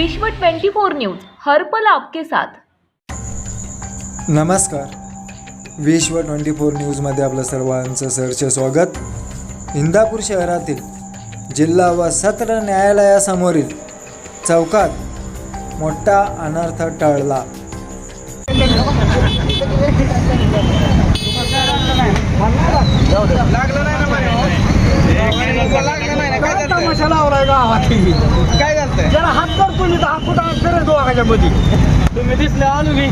विश्व 24 न्यूज हर पल आपके साथ. नमस्कार. विश्व ट्वेंटी फोर न्यूजमध्ये आपलं सर्वांचं सहर्ष स्वागत. इंदापूर शहरातील जिल्हा व सत्र न्यायालयासमोरील चौकात मोठा अनर्थ टळला. काय तमाशा करे दोघाच्या मध्ये तुम्ही दिसले आलो मी.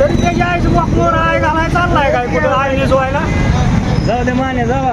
तरी ते यायचं वाकमोर आहे घालाय चाललाय काय कुठं आईने व्हायला जाऊ दे माने जावा.